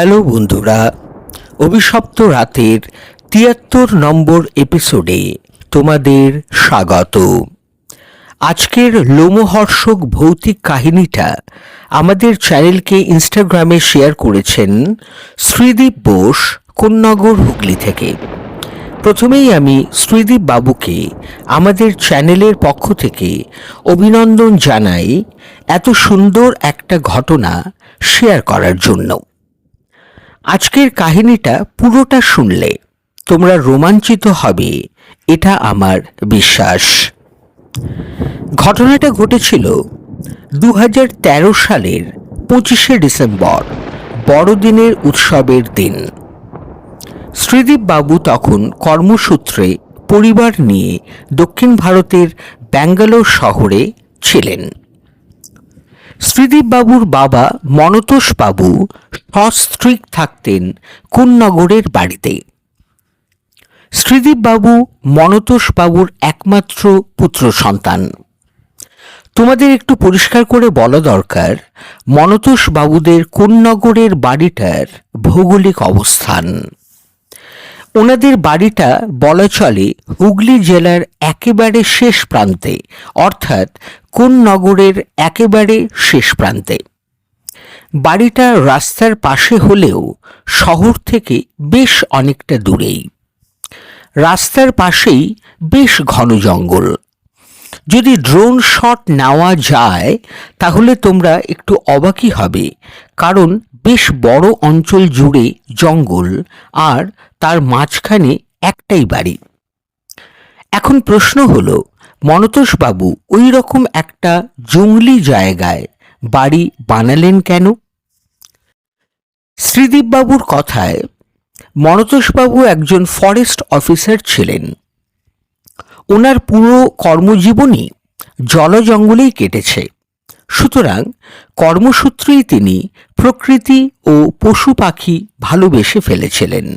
Hello বন্ধুরা, অভিশপ্ত রাতের তিয়াত্তর নম্বর এপিসোডে তোমাদের স্বাগত। আজকের লোমহর্ষক ভৌতিক কাহিনীটা আমাদের চ্যানেলকে ইনস্টাগ্রামে শেয়ার করেছেন শ্রীদীপ বোস কোন্নগর হুগলি থেকে। প্রথমেই আমি শ্রীদীপ বাবুকে আমাদের চ্যানেলের পক্ষ থেকে অভিনন্দন জানাই এত সুন্দর একটা ঘটনা শেয়ার করার জন্য। আজকের কাহিনীটা পুরোটা শুনলে তোমরা রোমাঞ্চিত হবে, এটা আমার বিশ্বাস। ঘটনাটা ঘটেছিল দু হাজার তেরো সালের পঁচিশে ডিসেম্বর, বড়দিনের উৎসবের দিন। শ্রীদীপ বাবু তখন কর্মসূত্রে পরিবার নিয়ে দক্ষিণ ভারতের ব্যাঙ্গালোর শহরে ছিলেন। শ্রীদীপ বাবুর বাবা মনতোষ বাবু সস্ত্রীক থাকতেন কুন্নগরের বাড়িতে। শ্রীদীপ বাবু মনতোষ বাবুর একমাত্র পুত্র সন্তান। তোমাদের একটু পরিষ্কার করে বলা দরকার মনতোষ বাবুদের কুন্নগরের বাড়িটার ভৌগোলিক অবস্থান। ওনাদের বাড়িটা বলা চলে হুগলি জেলার একেবারে শেষ প্রান্তে, অর্থাৎ কোন নগরের একেবারে শেষ প্রান্তে? বাড়িটা রাস্তার পাশে হলেও শহর থেকে বেশ অনেকটা দূরেই। রাস্তার পাশেই বেশ ঘন জঙ্গল। যদি ড্রোন শট নেওয়া যায়, তাহলে তোমরা একটু অবাকই হবে, কারণ বেশ বড় অঞ্চল জুড়ে জঙ্গল আর তার মাঝখানে একটাই বাড়ি। এখন প্রশ্ন হলো মনতোষবাবু ওই রকম একটা জঙ্গলি জায়গায় বাড়ি বানালেন কেন? শ্রীদীপবাবুর কথায় মনতোষবাবু একজন ফরেস্ট অফিসার ছিলেন। ওনার পুরো কর্মজীবনই জল জঙ্গলেই কেটেছে। সুতরাং কর্মসূত্রেই তিনি প্রকৃতি ও পশু পাখি ভালোবেসে ফেলেছিলেন।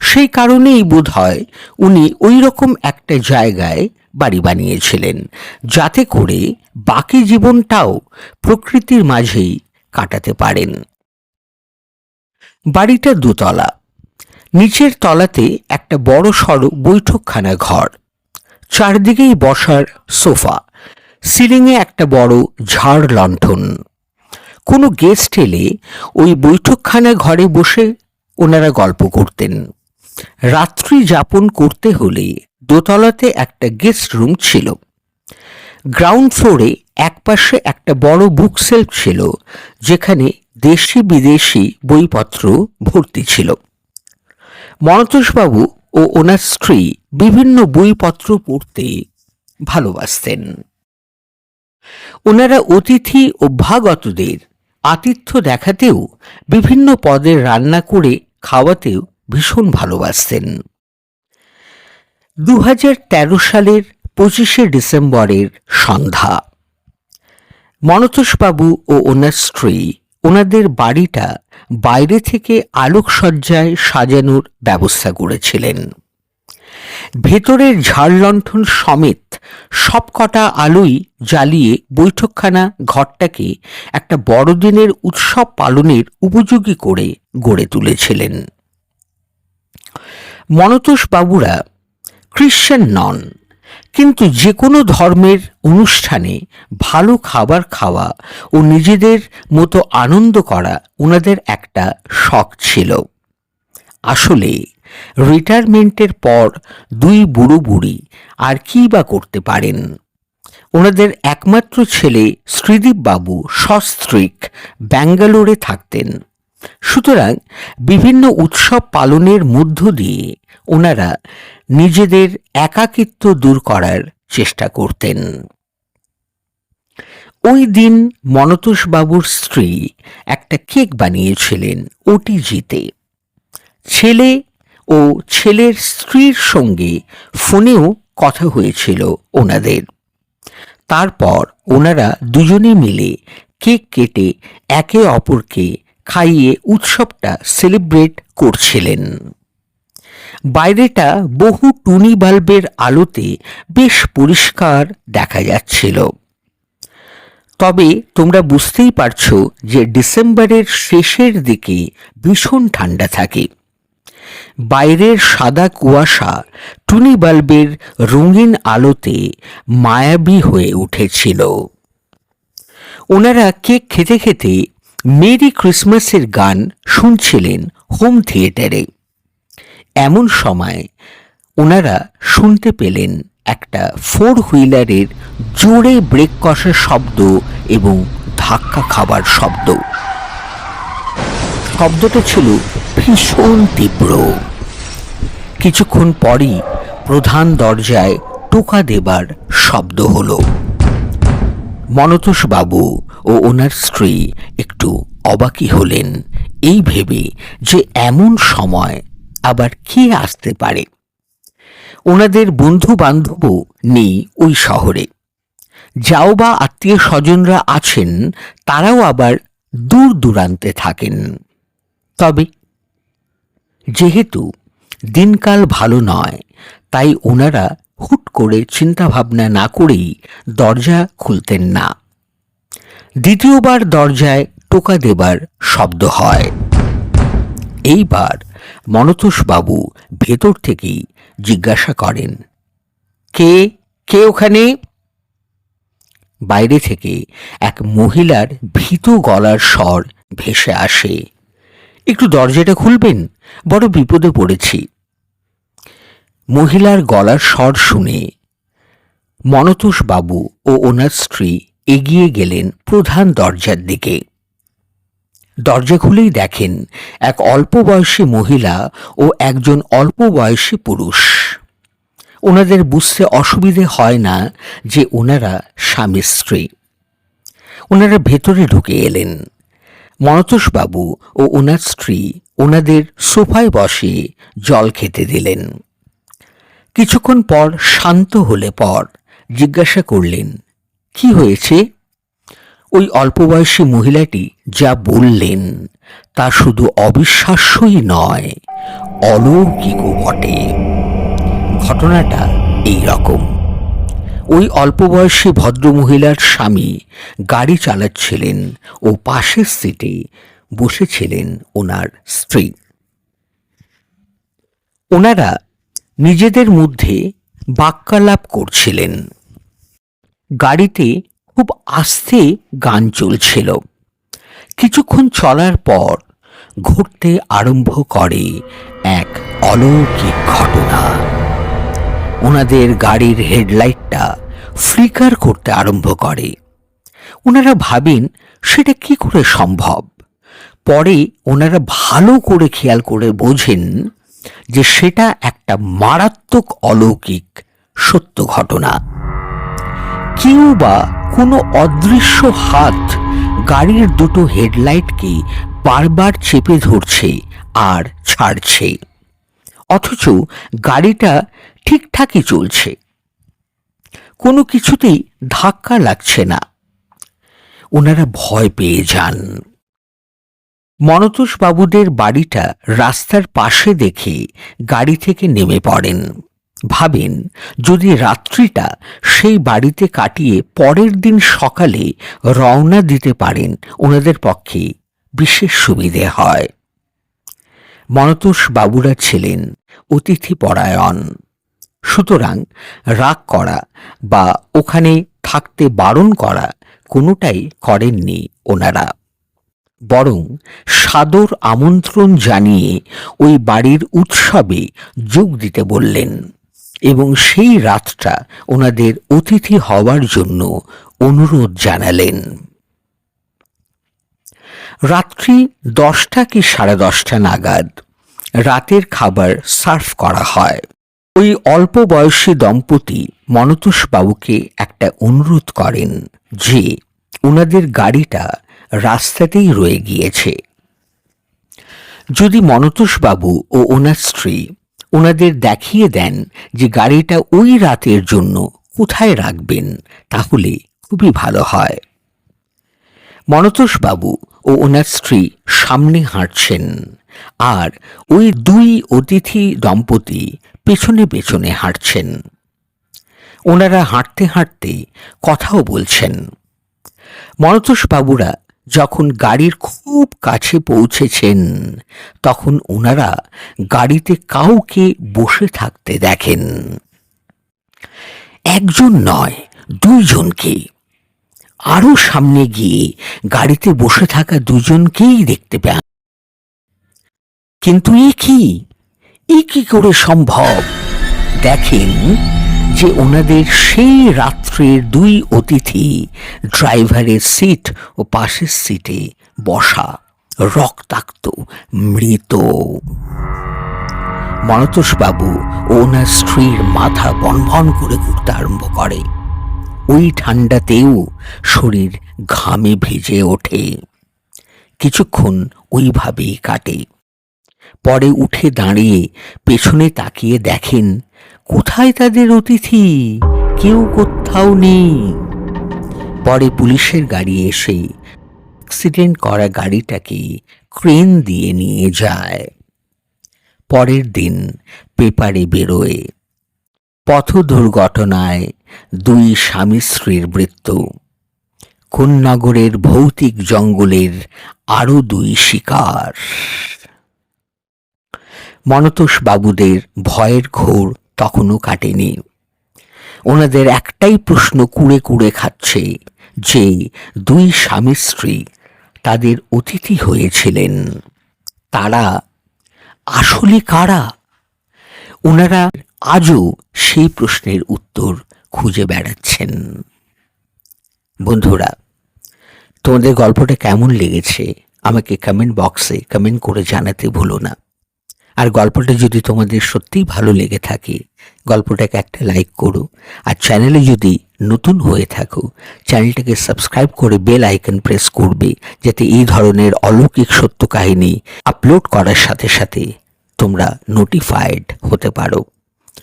সেই কারণেই বোধ হয় উনি ওই রকম একটা জায়গায় বাড়ি বানিয়েছিলেন। যাতে করে বাকি জীবনটাও প্রকৃতির মাঝেই কাটাতে পারেন। বাড়িটা দুতলা। নিচের তলাতে একটা বড় সড়ো বৈঠকখানা ঘর। চারদিকেই বসার সোফা। সিলিংয়ে একটা বড় ঝাড় লণ্ঠন। কোনো গেস্ট এলে ওই বৈঠকখানা ঘরে বসে ওনারা গল্প করতেন। রাত্রি যাপন করতে হলে দোতলাতে একটা গেস্ট রুম ছিল। গ্রাউন্ড ফ্লোরে একপাশে একটা বড় বুক সেলফ ছিল, যেখানে দেশি বিদেশি বইপত্র ভর্তি ছিল। মনতোষবাবু ও ওনার স্ত্রী বিভিন্ন বইপত্র পড়তে ভালোবাসতেন। ওনারা অতিথি অভ্যাগতদের আতিথ্য দেখাতেও বিভিন্ন পদের রান্না করে খাওয়াতেও ভীষণ ভালোবাসতেন। দু হাজার তেরো সালের পঁচিশে ডিসেম্বরের সন্ধ্যা। মনতোষবাবু ও ওনার স্ত্রী, ওনাদের বাড়িটা বাইরে থেকে আলোকসজ্জায় সাজানোর ব্যবস্থা করেছিলেন। ভেতরের ঝাড়লণ্ঠন সমেত সবকটা আলোই জ্বালিয়ে বৈঠকখানা ঘরটাকে একটা বড়দিনের উৎসব পালনের উপযোগী করে গড়ে তুলেছিলেন। মনতোষ বাবুরা খ্রিশ্চান নন। কিন্তু যে কোনো ধর্মের অনুষ্ঠানে ভালো খাবার খাওয়া ও নিজেদের মতো আনন্দ করা ওনাদের একটা শখ ছিল। আসলে রিটায়ারমেন্টের পর দুই বুড়ো বুড়ি আর কী বা করতে পারেন? ওনাদের একমাত্র ছেলে শ্রীদীপ বাবু সস্ত্রিক ব্যাঙ্গালোরে থাকতেন। সুতরাং বিভিন্ন উৎসব পালনের মধ্য দিয়ে ওনারা নিজেদের একাকিত্ব দূর করার চেষ্টা করতেন। ওই দিন মনতোষ বাবুর স্ত্রী একটা কেক বানিয়েছিলেন ওটিজিতে। ছেলে ও ছেলের স্ত্রীর সঙ্গে ফোনেও কথা হয়েছিল ওনাদের। তারপর ওনারা দুজনে মিলে কেক কেটে একে অপরকে খাইয়ে উৎসবটা সেলিব্রেট করছিলেন। বাইরেটা বহু টুনি বাল্বের আলোতে বেশ পরিষ্কার দেখা যাচ্ছিল। তবে তোমরা বুঝতেই পারছ যে ডিসেম্বরের শেষের দিকে ভীষণ ঠান্ডা থাকে। বাইরের সাদা কুয়াশা টুনি বাল্বের রঙিন আলোতে মায়াবী হয়ে উঠেছিল। ওনারা কেক খেতে খেতে মেরি ক্রিসমাসের গান শুনছিলেন হোম থিয়েটারে। এমন সময় ওনারা শুনতে পেলেন একটা ফোর হুইলারের জোরে ব্রেক কষার শব্দ এবং ধাক্কা খাবার শব্দ। শব্দটা ছিল ভীষণ তীব্র। কিছুক্ষণ পরই প্রধান দরজায় টোকা দেবার শব্দ হলো। মনতোষ বাবু ও ওনার স্ত্রী একটু অবাকি হলেন। এই ভেবে যে এমন সময় আবার কে আসতে পারে? ওনাদের বন্ধু বান্ধবও নেই ওই শহরে। যাও বা আত্মীয় স্বজনরা আছেন, তারাও আবার দূর দূরান্তে থাকেন। তবে যেহেতু দিনকাল ভালো নয়, তাই ওনারা হুট করে চিন্তাভাবনা না করেই দরজা খুলতেন না। দ্বিতীয়বার দরজায় টোকা দেবার শব্দ হয়। এইবার মনতোষবাবু ভেতর থেকেই জিজ্ঞাসা করেন, কে কে ওখানে? বাইরে থেকে এক মহিলার ভীত গলার স্বর ভেসে আসে, একটু দরজাটা খুলবেন? বড় বিপদে পড়েছি। মহিলার গলার স্বর শুনে বাবু ও ওনার স্ত্রী এগিয়ে গেলেন প্রধান দরজার দিকে। দরজা খুলেই দেখেন এক অল্প বয়সী মহিলা ও একজন অল্প বয়সী পুরুষ। ওনাদের বুঝতে অসুবিধে হয় না যে ওনারা স্বামী, স্ত্রী। ওনারা ভেতরে ঢুকে এলেন। মনতোষবাবু ও ওনার স্ত্রী ওনাদের সোফায় বসে জল খেতে দিলেন। কিছুক্ষণ পর শান্ত হলে পর জিজ্ঞাসা করলেন, কি হয়েছে? ওই অল্পবয়সী মহিলাটি যা বললেন তা শুধু অবিশ্বাস্যই নয়, অলৌকিকও বটে। ঘটনাটা এই রকম ওই অল্পবয়সী ভদ্রমহিলার স্বামী গাড়ি চালাচ্ছিলেন ও পাশের সিটে বসেছিলেন ওনার স্ত্রী। ওনারা নিজেদের মধ্যে বাক্যালাপ করছিলেন। গাড়িতে খুব আস্তে গান চলছিল। কিছুক্ষণ চলার পর ঘটতে আরম্ভ করে এক অলৌকিক ঘটনা। ওনাদের গাড়ির হেডলাইটটা ফ্লিকার করতে আরম্ভ করে। ওনারা ভাবেন সেটা কি করে সম্ভব? পরে ওনারা ভালো করে খেয়াল করে বোঝেন যে সেটা একটা মারাত্মক অলৌকিক সত্য ঘটনা। কেউ বা কোনো অদৃশ্য হাত গাড়ির দুটো হেডলাইটকে বারবার চেপে ধরছে আর ছাড়ছে। অথচ গাড়িটা ঠিকঠাকই চলছে। কোনো কিছুতেই ধাক্কা লাগছে না। ওনারা ভয় পেয়ে যান। মনতোষ বাবুদের বাড়িটা রাস্তার পাশে দেখে গাড়ি থেকে নেমে পড়েন। ভাবেন, যদি রাত্রিটা সেই বাড়িতে কাটিয়ে পরের দিন সকালে রওনা দিতে পারেন, ওনাদের পক্ষে বিশেষ সুবিধে হয়। মনতোষ বাবুরা ছিলেন অতিথি পরায়ণ সুতরাং রাগ করা বা ওখানে থাকতে বারণ করা কোনোটাই করেননি ওনারা। বরং সাদর আমন্ত্রণ জানিয়ে ওই বাড়ির উৎসবে যোগ দিতে বললেন। এবং সেই রাতটা ওনাদের অতিথি হওয়ার জন্য অনুরোধ জানালেন। রাত্রি দশটা কি সাড়ে দশটা নাগাদ রাতের খাবার সার্ভ করা হয়। ওই অল্প বয়সী দম্পতি বাবুকে একটা অনুরোধ করেন যে ওনাদের গাড়িটা রাস্তাতেই রয়ে গিয়েছে। যদি বাবু ও ওনার স্ত্রী ওনাদের দেখিয়ে দেন যে গাড়িটা ওই রাতের জন্য কোথায় রাখবেন, তাহলে খুবই ভালো হয়। মনতোষ বাবু ও ওনার স্ত্রী সামনে হাঁটছেন আর ওই দুই অতিথি দম্পতি পেছনে পেছনে হাঁটছেন। ওনারা হাঁটতে হাঁটতে কথাও বলছেন। মনতোষ বাবুরা যখন গাড়ির খুব কাছে পৌঁছেছেন, তখন ওনারা গাড়িতে কাউকে বসে থাকতে দেখেন। একজন নয়, দুইজনকে। আরও সামনে গিয়ে গাড়িতে বসে থাকা দুজনকেই দেখতে পান কিন্তু এ কি? এ কি করে সম্ভব? দেখেন যে ওনাদের সেই রাত্রের দুই অতিথি ড্রাইভারের সিট ও পাশের সিটে বসা রক্তাক্ত, মৃত। মনতোষবাবু ও ওনার স্ত্রীর মাথা বনভন করে ঘুরতে আরম্ভ করে। ওই ঠান্ডাতেও শরীর ঘামে ভেজে ওঠে। কিছুক্ষণ ওইভাবেই কাটে। পরে উঠে দাঁড়িয়ে পেছনে তাকিয়ে দেখেন কোথায় তাদের অতিথি? কেউ কোথাও নেই। পরে পুলিশের গাড়ি এসে অ্যাক্সিডেন্ট করা গাড়িটাকে ক্রেন দিয়ে নিয়ে যায়। পরের দিন পেপারে বেরোয়। পথ দুর্ঘটনায় দুই স্বামী স্ত্রীর মৃত্যু। কোন্নগরের ভৌতিক জঙ্গলের আরও দুই শিকার। মনতোষ বাবুদের ভয়ের ঘোর তখনও কাটেনি। ওনাদের একটাই প্রশ্ন কুড়ে কুড়ে খাচ্ছে যে, দুই স্বামী স্ত্রী তাদের অতিথি হয়েছিলেন। তারা আসলে কারা? ওনারা আজও সেই প্রশ্নের উত্তর খুঁজে বেড়াচ্ছেন। বন্ধুরা, তোমাদের গল্পটা কেমন লেগেছে? আমাকে কমেন্ট বক্সে কমেন্ট করে জানাতে ভুলো না। আর গল্পটা যদি তোমাদের সত্যিই ভালো লেগে থাকে, গল্পটাকে একটা লাইক করো। আর চ্যানেলে যদি নতুন হয়ে থাকো চ্যানেলটাকে সাবস্ক্রাইব করে বেল আইকন প্রেস করবে, যাতে এই ধরনের অলৌকিক সত্য কাহিনী আপলোড করার সাথে সাথে তোমরা নোটিফাইড হতে পারো।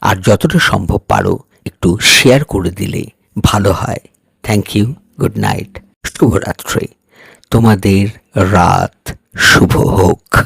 আর যতটা সম্ভব পারো, একটু শেয়ার করে দিলে ভালো হয়। থ্যাংক ইউ গুড নাইট শুভরাত্রি। তোমাদের রাত শুভ হোক।